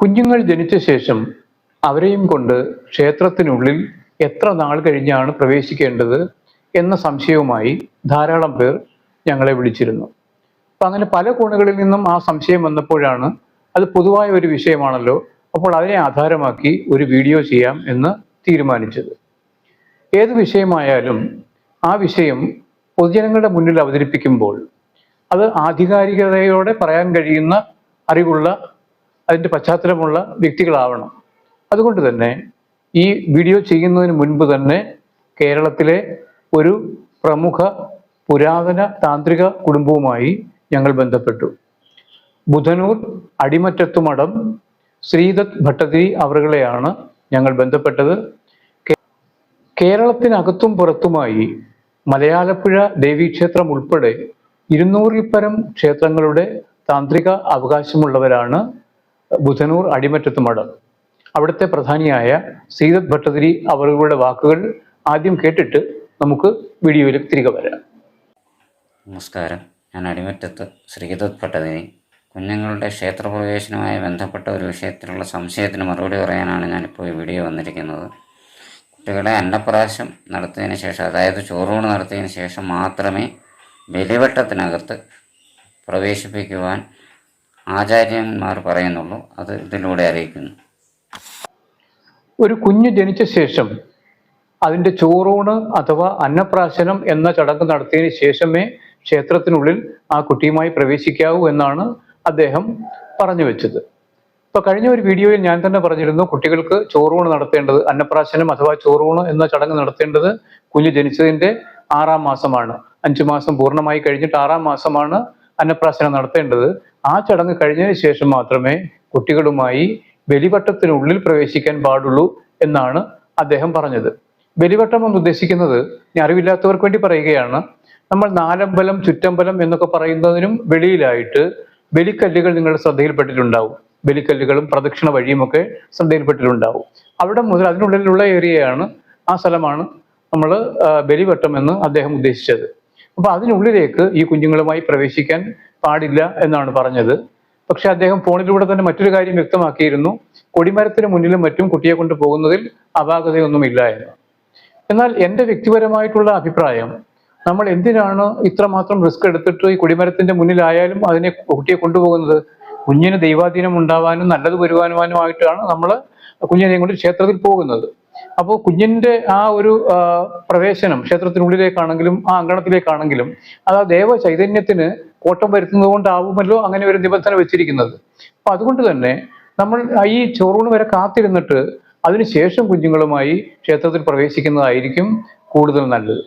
കുഞ്ഞുങ്ങൾ ജനിച്ച ശേഷം അവരെയും കൊണ്ട് ക്ഷേത്രത്തിനുള്ളിൽ എത്ര നാൾ കഴിഞ്ഞാണ് പ്രവേശിക്കേണ്ടത് എന്ന സംശയവുമായി ധാരാളം പേർ ഞങ്ങളെ വിളിച്ചിരുന്നു. അപ്പം അങ്ങനെ പല കോണുകളിൽ നിന്നും ആ സംശയം വന്നപ്പോഴാണ് അത് പൊതുവായ ഒരു വിഷയമാണല്ലോ. അപ്പോൾ അതിനെ ആധാരമാക്കി ഒരു വീഡിയോ ചെയ്യാം എന്ന് തീരുമാനിച്ചത്. ഏത് വിഷയമായാലും ആ വിഷയം പൊതുജനങ്ങളുടെ മുന്നിൽ അവതരിപ്പിക്കുമ്പോൾ അത് ആധികാരികതയോടെ പറയാൻ കഴിയുന്ന അറിവുള്ള അതിന്റെ പശ്ചാത്തലമുള്ള വ്യക്തികളാവണം. അതുകൊണ്ട് തന്നെ ഈ വീഡിയോ ചെയ്യുന്നതിന് മുൻപ് തന്നെ കേരളത്തിലെ ഒരു പ്രമുഖ പുരാതന താന്ത്രിക കുടുംബവുമായി ഞങ്ങൾ ബന്ധപ്പെട്ടു. ബുധനൂർ അടിമറ്റത്തുമടം ശ്രീദത്ത് ഭട്ടതിരി അവറുകളെയാണ് ഞങ്ങൾ ബന്ധപ്പെട്ടത്. കേരളത്തിനകത്തും പുറത്തുമായി മലയാളപ്പുഴ ദേവീക്ഷേത്രം ഉൾപ്പെടെ ഇരുന്നൂറിൽ പരം ക്ഷേത്രങ്ങളുടെ താന്ത്രിക അവകാശമുള്ളവരാണ് ബുധനൂർ അടിമറ്റത്ത് മഠം. അവിടുത്തെ പ്രധാനിയായ സീതത് ഭട്ടതിരി അവരുടെ വാക്കുകൾ ആദ്യം കേട്ടിട്ട് നമുക്ക് വീഡിയോയിൽ തിരികെ വരാം. നമസ്കാരം. ഞാൻ അടിമറ്റത്ത് ശ്രീതത് ഭട്ടതിരി. കുഞ്ഞുങ്ങളുടെ ക്ഷേത്രപ്രവേശനവുമായി ബന്ധപ്പെട്ട ഒരു വിഷയത്തിലുള്ള സംശയത്തിന് മറുപടി പറയാനാണ് ഞാനിപ്പോൾ ഈ വീഡിയോ വന്നിരിക്കുന്നത്. കുട്ടികളെ അന്നപ്രാശം നടത്തിയതിന് ശേഷം അതായത് ചോറൂണ് നടത്തിയതിന് ശേഷം മാത്രമേ ബലിവട്ടത്തിനകത്ത് പ്രവേശിപ്പിക്കുവാൻ ആചാര്യന്മാർ പറയുന്നുള്ളൂ അത് ഇതിലൂടെ അറിയിക്കുന്നു. ഒരു കുഞ്ഞ് ജനിച്ച ശേഷം അതിന്റെ ചോറൂണ് അഥവാ അന്നപ്രാശനം എന്ന ചടങ്ങ് നടത്തിയതിന് ശേഷമേ ക്ഷേത്രത്തിനുള്ളിൽ ആ കുട്ടിയുമായി പ്രവേശിക്കാവൂ എന്നാണ് അദ്ദേഹം പറഞ്ഞു വെച്ചത്. ഇപ്പൊ കഴിഞ്ഞ ഒരു വീഡിയോയിൽ ഞാൻ തന്നെ പറഞ്ഞിരുന്നു കുട്ടികൾക്ക് ചോറൂണ് നടത്തേണ്ടത് അന്നപ്രാശനം അഥവാ ചോറൂണ് എന്ന ചടങ്ങ് നടത്തേണ്ടത് കുഞ്ഞ് ജനിച്ചതിന്റെ ആറാം മാസമാണ്. അഞ്ചു മാസം പൂർണമായി കഴിഞ്ഞിട്ട് ആറാം മാസമാണ് അന്നപ്രാശനം നടത്തേണ്ടത്. ആ ചടങ്ങ് കഴിഞ്ഞതിന് ശേഷം മാത്രമേ കുട്ടികളുമായി ബലിവട്ടത്തിനുള്ളിൽ പ്രവേശിക്കാൻ പാടുള്ളൂ എന്നാണ് അദ്ദേഹം പറഞ്ഞത്. ബലിവട്ടം എന്ന് ഉദ്ദേശിക്കുന്നത് ഞാൻ അറിവില്ലാത്തവർക്ക് വേണ്ടി പറയുകയാണ്. നമ്മൾ നാലമ്പലം ചുറ്റമ്പലം എന്നൊക്കെ പറയുന്നതിനും വെളിയിലായിട്ട് ബലിക്കല്ലുകൾ നിങ്ങളുടെ ശ്രദ്ധയിൽപ്പെട്ടിട്ടുണ്ടാവും. ബലിക്കല്ലുകളും പ്രദക്ഷിണ വഴിയുമൊക്കെ ശ്രദ്ധയിൽപ്പെട്ടിട്ടുണ്ടാവും. അവിടെ മുതൽ അതിനുള്ളിലുള്ള ഏരിയയാണ് ആ സ്ഥലമാണ് നമ്മൾ ബലിവട്ടം എന്ന് അദ്ദേഹം ഉദ്ദേശിച്ചത്. അപ്പൊ അതിനുള്ളിലേക്ക് ഈ കുഞ്ഞുങ്ങളുമായി പ്രവേശിക്കാൻ പാടില്ല എന്നാണ് പറഞ്ഞത്. പക്ഷെ അദ്ദേഹം ഫോണിലൂടെ തന്നെ മറ്റൊരു കാര്യം വ്യക്തമാക്കിയിരുന്നു. കൊടിമരത്തിന് മുന്നിലും മറ്റും കുട്ടിയെ കൊണ്ട് പോകുന്നതിൽ അപാകതയൊന്നുമില്ല എന്ന്. എന്നാൽ എന്റെ വ്യക്തിപരമായിട്ടുള്ള അഭിപ്രായം നമ്മൾ എന്തിനാണ് ഇത്രമാത്രം റിസ്ക് എടുത്തിട്ട് ഈ കൊടിമരത്തിന്റെ മുന്നിലായാലും അതിനെ കുട്ടിയെ കൊണ്ടുപോകുന്നത് കുഞ്ഞിന് ദൈവാധീനം ഉണ്ടാവാനും നല്ലത് വരുവാനുമായിട്ടാണ് നമ്മൾ കുഞ്ഞിനെ കൊണ്ട് ക്ഷേത്രത്തിൽ പോകുന്നത്. അപ്പോൾ കുഞ്ഞിന്റെ ആ ഒരു പ്രവേശനം ക്ഷേത്രത്തിനുള്ളിലേക്കാണെങ്കിലും ആ അങ്കണത്തിലേക്കാണെങ്കിലും അത് ആ ദേവ ചൈതന്യത്തിന് കോട്ടം വരുത്തുന്നത് കൊണ്ടാവുമല്ലോ അങ്ങനെ ഒരു നിബന്ധന വെച്ചിരിക്കുന്നത്. അപ്പൊ അതുകൊണ്ട് തന്നെ നമ്മൾ ഈ ചോറൂണ് വരെ കാത്തിരുന്നിട്ട് അതിനുശേഷം കുഞ്ഞുങ്ങളുമായി ക്ഷേത്രത്തിൽ പ്രവേശിക്കുന്നതായിരിക്കും കൂടുതൽ നല്ലത്.